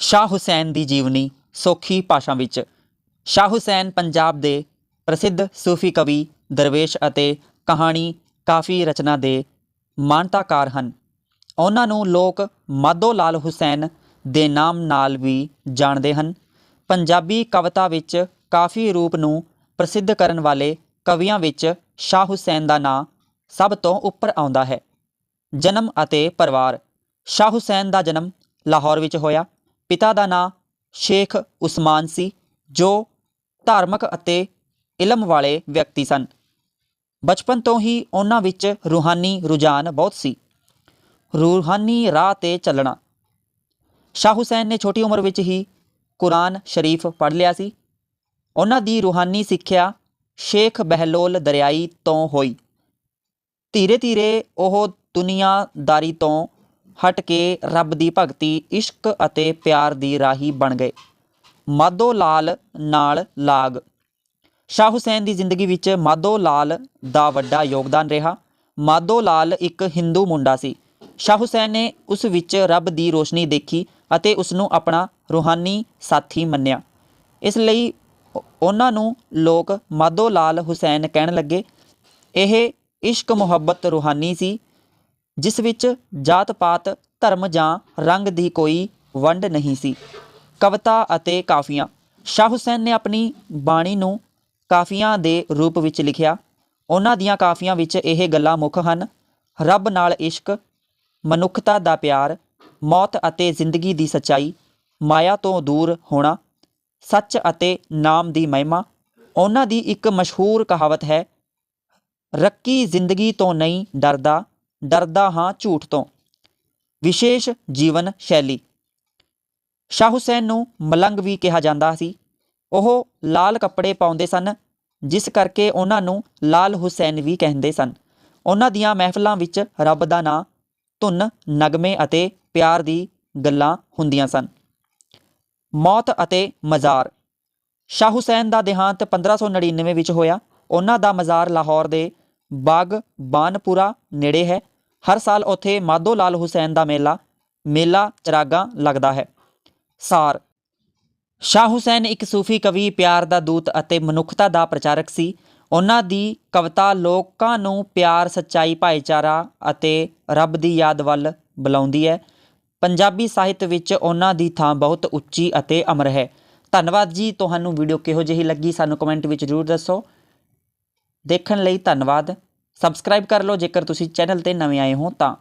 ਸ਼ਾਹ ਹੁਸੈਨ ਦੀ ਜੀਵਨੀ ਸੌਖੀ ਭਾਸ਼ਾ ਵਿੱਚ। ਸ਼ਾਹ ਹੁਸੈਨ ਪੰਜਾਬ ਦੇ ਪ੍ਰਸਿੱਧ ਸੂਫੀ ਕਵੀ, ਦਰਵੇਸ਼ ਅਤੇ ਕਹਾਣੀ ਕਾਫੀ ਰਚਨਾ ਦੇ ਮਾਨਤਾਕਾਰ ਹਨ। ਉਹਨਾਂ ਨੂੰ ਲੋਕ ਮਾਧੋ ਲਾਲ ਹੁਸੈਨ ਦੇ ਨਾਮ ਨਾਲ ਵੀ ਜਾਣਦੇ ਹਨ। ਪੰਜਾਬੀ ਕਵਿਤਾ ਵਿੱਚ ਕਾਫੀ ਰੂਪ ਨੂੰ ਪ੍ਰਸਿੱਧ ਕਰਨ ਵਾਲੇ ਕਵੀਆਂ ਵਿੱਚ ਸ਼ਾਹ ਹੁਸੈਨ ਦਾ ਨਾਂ ਸਭ ਤੋਂ ਉੱਪਰ ਆਉਂਦਾ ਹੈ। ਜਨਮ ਅਤੇ ਪਰਿਵਾਰ। ਸ਼ਾਹ ਹੁਸੈਨ ਦਾ ਜਨਮ ਲਾਹੌਰ ਵਿੱਚ ਹੋਇਆ। ਪਿਤਾ ਦਾ ਨਾਂ ਸ਼ੇਖ ਉਸਮਾਨ ਸੀ, ਜੋ ਧਾਰਮਿਕ ਅਤੇ ਇਲਮ ਵਾਲੇ ਵਿਅਕਤੀ ਸਨ। ਬਚਪਨ ਤੋਂ ਹੀ ਉਹਨਾਂ ਵਿੱਚ ਰੂਹਾਨੀ ਰੁਝਾਨ ਬਹੁਤ ਸੀ। ਰੂਹਾਨੀ ਰਾਹ ਤੇ ਚੱਲਣਾ। ਸ਼ਾਹ ਹੁਸੈਨ ਨੇ ਛੋਟੀ ਉਮਰ ਵਿੱਚ ਹੀ ਕੁਰਾਨ ਸ਼ਰੀਫ ਪੜ੍ਹ ਲਿਆ ਸੀ। ਉਹਨਾਂ ਦੀ ਰੂਹਾਨੀ ਸਿੱਖਿਆ ਸ਼ੇਖ ਬਹਿਲੋਲ ਦਰਿਆਈ ਤੋਂ ਹੋਈ। ਧੀਰੇ ਧੀਰੇ ਉਹ ਦੁਨੀਆਦਾਰੀ ਤੋਂ ਹਟ ਕੇ ਰੱਬ ਦੀ ਭਗਤੀ, ਇਸ਼ਕ ਅਤੇ ਪਿਆਰ ਦੀ ਰਾਹੀ ਬਣ ਗਏ। ਮਾਧੋ ਲਾਲ ਨਾਲ ਲਾਗ। ਸ਼ਾਹ ਹੁਸੈਨ ਦੀ ਜ਼ਿੰਦਗੀ ਵਿੱਚ ਮਾਧੋ ਲਾਲ ਦਾ ਵੱਡਾ ਯੋਗਦਾਨ ਰਿਹਾ। ਮਾਧੋ ਲਾਲ ਇੱਕ ਹਿੰਦੂ ਮੁੰਡਾ ਸੀ। ਸ਼ਾਹ ਹੁਸੈਨ ਨੇ ਉਸ ਵਿੱਚ ਰੱਬ ਦੀ ਰੋਸ਼ਨੀ ਦੇਖੀ ਅਤੇ ਉਸ ਨੂੰ ਆਪਣਾ ਰੂਹਾਨੀ ਸਾਥੀ ਮੰਨਿਆ। ਇਸ ਲਈ ਉਹਨਾਂ ਨੂੰ ਲੋਕ ਮਾਧੋ ਲਾਲ ਹੁਸੈਨ ਕਹਿਣ ਲੱਗੇ, ਇਹ ਇਸ਼ਕ ਮੁਹੱਬਤ ਰੂਹਾਨੀ ਸੀ ਜਿਸ ਵਿੱਚ ਜਾਤ ਪਾਤ ਧਰਮ ਜਾਂ ਰੰਗ ਦੀ ਕੋਈ ਵੰਡ ਨਹੀਂ ਸੀ। ਕਵਿਤਾ ਅਤੇ ਕਾਫੀਆਂ ਸ਼ਾਹ ਹੁਸੈਨ ਨੇ ਆਪਣੀ ਬਾਣੀ ਨੂੰ ਕਾਫੀਆਂ ਦੇ ਰੂਪ ਵਿੱਚ ਲਿਖਿਆ। ਉਹਨਾਂ ਦੀਆਂ ਕਾਫੀਆਂ ਵਿੱਚ ਇਹ ਗੱਲਾਂ ਮੁੱਖ ਹਨ। ਰੱਬ ਨਾਲ ਇਸ਼ਕ, ਮਨੁੱਖਤਾ ਦਾ ਪਿਆਰ, ਮੌਤ ਅਤੇ ਜ਼ਿੰਦਗੀ ਦੀ ਸਚਾਈ, ਮਾਇਆ ਤੋਂ ਦੂਰ ਹੋਣਾ, ਸੱਚ ਅਤੇ ਨਾਮ ਦੀ ਮਹਿਮਾ। ਉਹਨਾਂ ਦੀ ਇੱਕ ਮਸ਼ਹੂਰ ਕਹਾਵਤ ਹੈ ਰੱਕੀ ਜ਼ਿੰਦਗੀ ਤੋਂ ਨਹੀਂ ਡਰਦਾ। ਡਰਦਾ ਹਾਂ ਝੂਠ ਤੋਂ। ਵਿਸ਼ੇਸ਼ ਜੀਵਨ ਸ਼ੈਲੀ। ਸ਼ਾਹ ਹੁਸੈਨ ਨੂੰ ਮਲੰਗ ਵੀ ਕਿਹਾ ਜਾਂਦਾ ਸੀ। ਉਹ ਲਾਲ ਕੱਪੜੇ ਪਾਉਂਦੇ ਸਨ, ਜਿਸ ਕਰਕੇ ਉਹਨਾਂ ਨੂੰ ਲਾਲ ਹੁਸੈਨ ਵੀ ਕਹਿੰਦੇ ਸਨ। ਉਹਨਾਂ ਦੀਆਂ ਮਹਿਫਲਾਂ ਵਿੱਚ ਰੱਬ ਦਾ ਨਾਂ, ਧੁਨ, ਨਗਮੇ ਅਤੇ ਪਿਆਰ ਦੀ ਗੱਲਾਂ ਹੁੰਦੀਆਂ ਸਨ। ਮੌਤ ਅਤੇ ਮਜ਼ਾਰ। ਸ਼ਾਹ ਹੁਸੈਨ ਦਾ ਦੇਹਾਂਤ 1599 ਵਿੱਚ ਹੋਇਆ। ਉਹਨਾਂ ਦਾ ਮਜ਼ਾਰ ਲਾਹੌਰ ਦੇ ਬਾਗ ਬਾਨਪੁਰਾ ਨੇੜੇ ਹੈ। ਹਰ ਸਾਲ ਉੱਥੇ ਮਾਧੋ ਲਾਲ ਹੁਸੈਨ ਦਾ ਮੇਲਾ ਮੇਲਾ ਚਰਾਗਾ ਲੱਗਦਾ ਹੈ। ਸਾਰ ਸ਼ਾਹ ਹੁਸੈਨ ਇੱਕ ਸੂਫੀ ਕਵੀ, ਪਿਆਰ ਦਾ ਦੂਤ ਅਤੇ ਮਨੁੱਖਤਾ ਦਾ ਪ੍ਰਚਾਰਕ ਸੀ। ਉਹਨਾਂ ਦੀ ਕਵਿਤਾ ਲੋਕਾਂ ਨੂੰ ਪਿਆਰ, ਸੱਚਾਈ, ਭਾਈਚਾਰਾ ਅਤੇ ਰੱਬ ਦੀ ਯਾਦ ਵੱਲ ਬੁਲਾਉਂਦੀ ਹੈ। ਪੰਜਾਬੀ ਸਾਹਿਤ ਵਿੱਚ ਉਹਨਾਂ ਦੀ ਥਾਂ ਬਹੁਤ ਉੱਚੀ ਅਤੇ ਅਮਰ ਹੈ। ਧੰਨਵਾਦ ਜੀ, ਤੁਹਾਨੂੰ ਵੀਡੀਓ ਕਿਹੋ ਜਿਹੀ ਲੱਗੀ ਸਾਨੂੰ ਕਮੈਂਟ ਵਿੱਚ ਜ਼ਰੂਰ ਦੱਸੋ। ਦੇਖਣ ਲਈ ਧੰਨਵਾਦ। ਸਬਸਕ੍ਰਾਈਬ ਕਰ ਲਓ। ਜੇਕਰ ਤੁਸੀਂ ਚੈਨਲ ਤੇ ਨਵੇਂ ਆਏ ਹੋ ਤਾਂ